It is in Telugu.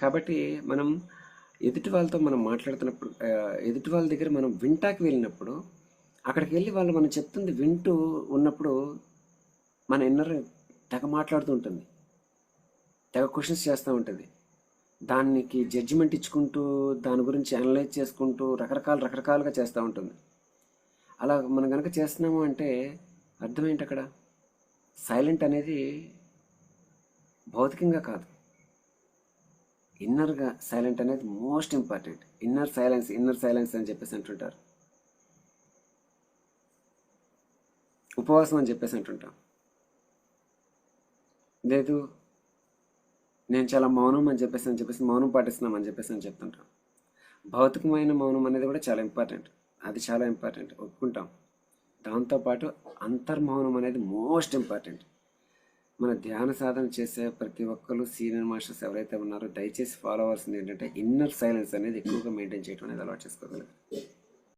కాబట్టి మనం ఎదుటి వాళ్ళతో మనం మాట్లాడుతున్నప్పుడు ఎదుటి వాళ్ళ దగ్గర మనం వింటాకి వెళ్ళినప్పుడు అక్కడికి వెళ్ళి వాళ్ళు మనం చెప్తుంది వింటూ ఉన్నప్పుడు మన ఇన్నర్ తెగ మాట్లాడుతూ ఉంటుంది. తెగ క్వశ్చన్స్ చేస్తూ ఉంటుంది. దానికి జడ్జిమెంట్ ఇచ్చుకుంటూ దాని గురించి అనలైజ్ చేసుకుంటూ రకరకాల రకరకాలుగా చేస్తూ ఉంటుంది. అలా మనం కనుక చేస్తున్నాము అంటే అర్థం ఏంటి అక్కడ? సైలెంట్ అనేది భౌతికంగా కాదు. ఇన్నర్గా సైలెంట్ అనేది most important inner silence inner silence అని చెప్పేసి అంటుంటారు. ఉపవాసం అని చెప్పేసి అంటుంటాం. లేదు నేను చాలా మౌనం అని చెప్పేసి అని చెప్పేసి మౌనం పాటిస్తున్నాం అని చెప్పేసి అని చెప్తుంటాం. భౌతికమైన మౌనం అనేది కూడా చాలా ఇంపార్టెంట్ అది చాలా ఇంపార్టెంట్ ఒప్పుకుంటాం. దాంతోపాటు అంతర్మౌనం అనేది మోస్ట్ ఇంపార్టెంట్ మన ధ్యాన సాధన చేసే ప్రతి ఒక్కరు సీనియర్ మాస్టర్స్ ఎవరైతే ఉన్నారో దయచేసి ఫాలో అవ్వాల్సింది ఏంటంటే ఇన్నర్ సైలెన్స్ అనేది ఎక్కువగా మెయింటైన్ చేయడం అనేది అలవాటు చేసుకోగలరు.